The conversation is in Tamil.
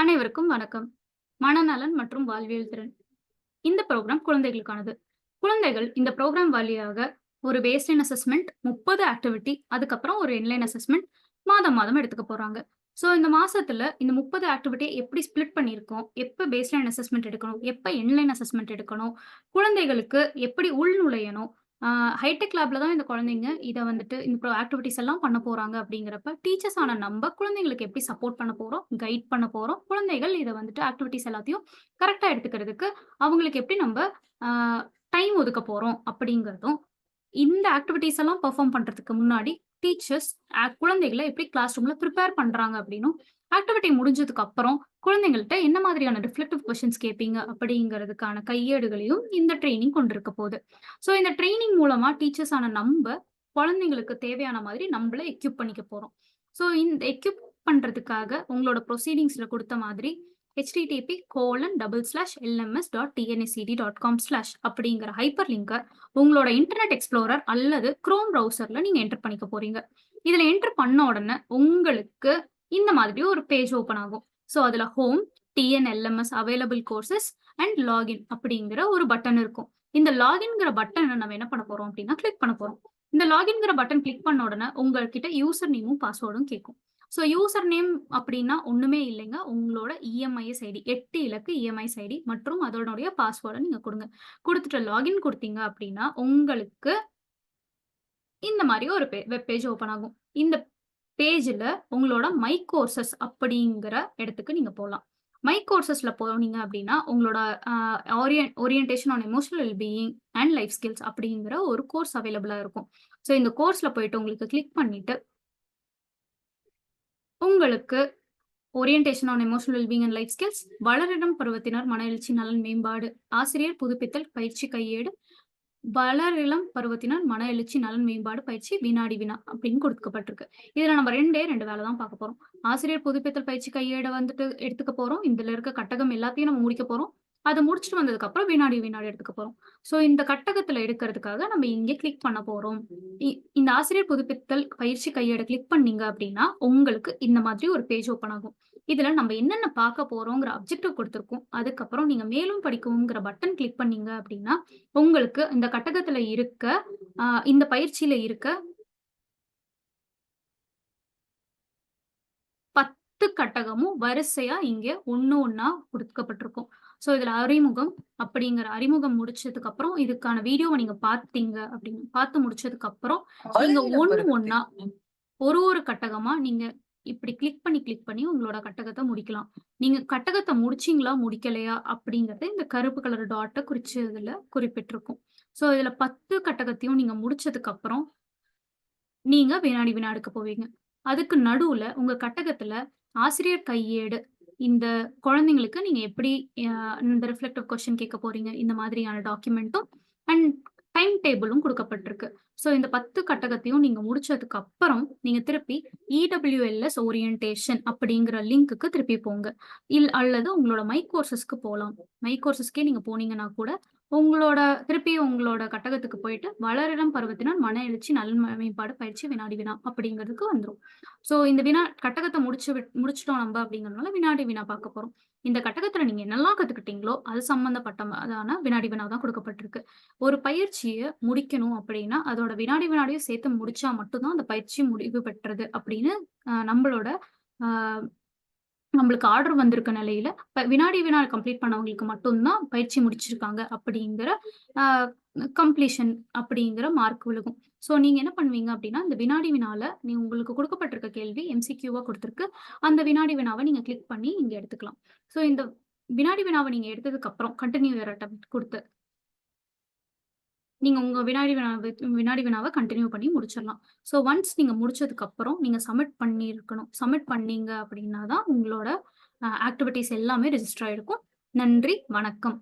அனைவருக்கும் வணக்கம். மனநலன் மற்றும் வாழ்வியல் திறன். இந்த ப்ரோக்ராம் குழந்தைகளுக்கானது. குழந்தைகள் இந்த ப்ரோக்ராம் வழியாக ஒரு பேஸ்லைன் அசஸ்மெண்ட் முப்பது ஆக்டிவிட்டி அதுக்கப்புறம் ஒரு என்லைன் அசஸ்மெண்ட் மாதம் மாதம் எடுத்துக்க போறாங்க. ஸோ இந்த மாசத்துல இந்த முப்பது ஆக்டிவிட்டியை எப்படி ஸ்பிளிட் பண்ணியிருக்கோம்? எப்போ பேஸ்லைன் அசஸ்மெண்ட் எடுக்கணும்? எப்போ என்லைன் அசஸ்மெண்ட் எடுக்கணும்? குழந்தைகளுக்கு எப்படி உள்நுழையணும்? ஹைடெக் லேப்ல தான் இந்த குழந்தைங்க இதை வந்துட்டு இந்த ஆக்டிவிட்டிஸ் எல்லாம் பண்ண போறாங்க அப்படிங்கிறப்ப டீச்சர்ஸ் ஆன நம்ம குழந்தைங்களுக்கு எப்படி சப்போர்ட் பண்ண போறோம் கைட் பண்ண போறோம் குழந்தைகள் இதை வந்துட்டு ஆக்டிவிட்டிஸ் எல்லாத்தையும் கரெக்டா எடுத்துக்கிறதுக்கு அவங்களுக்கு எப்படி நம்ம டைம் ஒதுக்க போறோம் அப்படிங்கிறதும் இந்த ஆக்டிவிட்டிஸ் எல்லாம் பெர்ஃபார்ம் பண்றதுக்கு முன்னாடி டீச்சர்ஸ் குழந்தைகளை எப்படி கிளாஸ் ரூம்ல ப்ரிப்பேர் பண்றாங்க அப்படின்னும் ஆக்டிவிட்டி முடிஞ்சதுக்கு அப்புறம் குழந்தைங்கள்ட்ட என்ன மாதிரியான ரிஃப்ளெக்டிவ் கொஷின்ஸ் கேட்பீங்க அப்படிங்கிறதுக்கான கையேடுகளையும் இந்த ட்ரைனிங் கொண்டிருக்க போகுது. ஸோ இந்த ட்ரைனிங் மூலமா டீச்சர்ஸ் ஆன நம்ம குழந்தைங்களுக்கு தேவையான மாதிரி நம்மள எக்யூப் பண்ணிக்க போறோம். ஸோ இந்த எக்யூப் பண்றதுக்காக உங்களோட ப்ரொசீடிங்ஸ்ல கொடுத்த மாதிரி HTTP colon double slash LMS dot TNSCD dot com slash அப்படிங்கிற ஹைப்பர் லிங்கை உங்களோட இன்டர்நெட் எக்ஸ்ப்ளோரர் அல்லது குரோம் ப்ரௌசர்ல நீங்க என்டர் பண்ணிக்க போறீங்க. இதுல என்டர் பண்ண உடனே உங்களுக்கு இந்த மாதிரி ஒரு பேஜ் ஓப்பன் ஆகும். ஸோ அதுல home TNLMS available courses and login அப்படிங்கிற ஒரு பட்டன் இருக்கும். இந்த லாகின்ங்கிற பட்டனை நம்ம என்ன பண்ண போறோம் அப்படின்னா கிளிக் பண்ண போறோம். இந்த லாகின்ங்கிற பட்டன் கிளிக் பண்ண உடனே உங்ககிட்ட யூசர் நேமும் பாஸ்வேர்டும் கேட்கும். ஸோ யூசர் நேம் அப்படின்னா ஒன்றுமே இல்லைங்க. உங்களோட இஎம்ஐஎஸ் ஐடி எட்டு இலக்கு இஎம்ஐஎஸ் ஐடி மற்றும் அதோடைய பாஸ்வேர்டை நீங்கள் கொடுங்க. கொடுத்துட்டு லாகின் கொடுத்தீங்க அப்படின்னா உங்களுக்கு இந்த மாதிரி ஒரு வெப் பேஜ் ஓப்பன் ஆகும். இந்த பேஜில் உங்களோட மை கோர்சஸ் அப்படிங்கிற இடத்துக்கு நீங்கள் போகலாம் மை கோர்சஸில் போனீங்க அப்படின்னா உங்களோட orien orientation on emotional wellbeing and life skills அப்படிங்கிற ஒரு கோர்ஸ் அவைலபிளாக இருக்கும். ஸோ இந்த கோர்ஸில் போயிட்டு உங்களுக்கு கிளிக் பண்ணிட்டு உங்களுக்கு orientation on emotional wellbeing and life skills வளரிடம் பருவத்தினர் மன எழுச்சி நலன் மேம்பாடு ஆசிரியர் புதுப்பித்தல் பயிற்சி கையேடு வளரிளம் பருவத்தினர் மன எழுச்சி நலன் மேம்பாடு பயிற்சி வினாடி வினா அப்படின்னு கொடுக்கப்பட்டிருக்கு. இதுல நம்ம ரெண்டே ரெண்டு வேலை தான் பார்க்க போறோம். ஆசிரியர் புதுப்பித்தல் பயிற்சி கையேட வந்துட்டு எடுத்துக்க போறோம். இதுல இருக்க கட்டகம் எல்லாத்தையும் நம்ம முடிக்க போறோம். அதை முடிச்சுட்டு வந்ததுக்கு அப்புறம் வினாடி வினாடி எடுத்துக்க போறோம். ஸோ இந்த கட்டகத்துல எடுக்கிறதுக்காக நம்ம இங்கே கிளிக் பண்ண போறோம். இந்த ஆசிரியர் புதுப்பித்தல் பயிற்சி கையேட கிளிக் பண்ணீங்க அப்படின்னா உங்களுக்கு இந்த மாதிரி ஒரு பேஜ் ஓப்பன் ஆகும். இதுல நம்ம என்னென்ன பார்க்க போறோங்கிற அப்ஜெக்டிவ் கொடுத்துருக்கோம். அதுக்கப்புறம் நீங்க மேலும் படிக்கவுங்கிற பட்டன் கிளிக் பண்ணீங்க அப்படின்னா உங்களுக்கு இந்த கட்டகத்துல இருக்க இந்த பயிற்சியில இருக்க பத்து கட்டகமும் வரிசையா இங்க ஒன்னு ஒன்னா கொடுக்கப்பட்டிருக்கும். ஸோ இதுல அறிமுகம் அப்படிங்கிற அறிமுகம் முடிச்சதுக்கு அப்புறம் இதுக்கான வீடியோவை நீங்க பார்த்தீங்க அப்படின்னு பார்த்து முடிச்சதுக்கு அப்புறம் நீங்க ஒன்னு ஒன்னா ஒரு ஒரு கட்டகமா நீங்க இப்படி கிளிக் பண்ணி கிளிக் பண்ணி உங்களோட கட்டகத்தை முடிக்கலாம். நீங்க கட்டகத்தை முடிச்சிங்களா முடிக்கலையா அப்படிங்கறத இந்த கருப்பு கலர் டாட்டை குறிச்சதுல குறிப்பிட்டிருக்கும். ஸோ இதுல பத்து கட்டகத்தையும் நீங்க முடிச்சதுக்கு அப்புறம் நீங்க வினாடி வினாடுக்க போவீங்க. அதுக்கு நடுவுல உங்க கட்டகத்துல ஆசிரியர் கையேடு இந்த குழந்தைங்களுக்கு நீங்க எப்படி இந்த ரிஃப்ளெக்டிவ் கொஸ்டின் கேட்க போறீங்க இந்த மாதிரியான டாக்குமெண்ட்டும் அண்ட் டைம் டேபிளும் கொடுக்கப்பட்டிருக்கு. ஸோ இந்த பத்து கட்டகத்தையும் நீங்க முடிச்சதுக்கு அப்புறம் நீங்க திருப்பி இடபிள்யூஎல்எஸ் ஓரியன்டேஷன் அப்படிங்கிற லிங்க்குக்கு திருப்பி போங்க. இல் அல்லது உங்களோட மை கோர்சஸ்க்கு போகலாம். மை கோர்சஸ்க்கே நீங்க போனீங்கன்னா கூட உங்களோட திருப்பி உங்களோட கட்டகத்துக்கு போயிட்டு வளரிடம் பருவத்தினால் மன எழுச்சி நல் மேம்பாடு பயிற்சி வினாடி வினா அப்படிங்கிறதுக்கு வந்துடும் ஸோ இந்த வினா கட்டகத்தை முடிச்சு முடிச்சிட்டோம் நம்ம அப்படிங்கிறதுனால வினாடி வினா பார்க்க போறோம். இந்த கட்டகத்துல நீங்க என்னெல்லாம் கத்துக்கிட்டீங்களோ அது சம்பந்தப்பட்டதான வினாடி வினா தான் கொடுக்கப்பட்டிருக்கு. ஒரு பயிற்சியை முடிக்கணும் அப்படின்னா அதோட வினாடி வினாடியும் சேர்த்து முடிச்சா மட்டும்தான் அந்த பயிற்சி முடிவு பெற்றது அப்படின்னு நம்மளோட நம்மளுக்கு ஆர்டர் வந்திருக்க நிலையில வினாடி வினா கம்ப்ளீட் பண்ணவங்களுக்கு மட்டும்தான் பயிற்சி முடிச்சிருக்காங்க அப்படிங்கிற கம்ப்ளீஷன் அப்படிங்கிற மார்க் விழுகும் ஸோ நீங்க என்ன பண்ணுவீங்க அப்படின்னா இந்த வினாடி வினால நீ உங்களுக்கு கொடுக்கப்பட்டிருக்க கேள்வி எம்சிக்யூவா கொடுத்துருக்கு. அந்த வினாடி வினாவை நீங்க கிளிக் பண்ணி இங்க எடுத்துக்கலாம். ஸோ இந்த வினாடி வினாவை நீங்க எடுத்ததுக்கு அப்புறம் கண்டினியூ அட்டம் கொடுத்து நீங்கள் உங்கள் வினாடி வினா வினாடி வினாவை கண்டினியூ பண்ணி முடிச்சிடலாம். ஸோ ஒன்ஸ் நீங்கள் முடிச்சதுக்கப்புறம் நீங்கள் சப்மிட் பண்ணியிருக்கணும். சப்மிட் பண்ணீங்க அப்படின்னா தான் உங்களோட ஆக்டிவிட்டீஸ் எல்லாமே ரெஜிஸ்டர் ஆகிருக்கும் நன்றி வணக்கம்.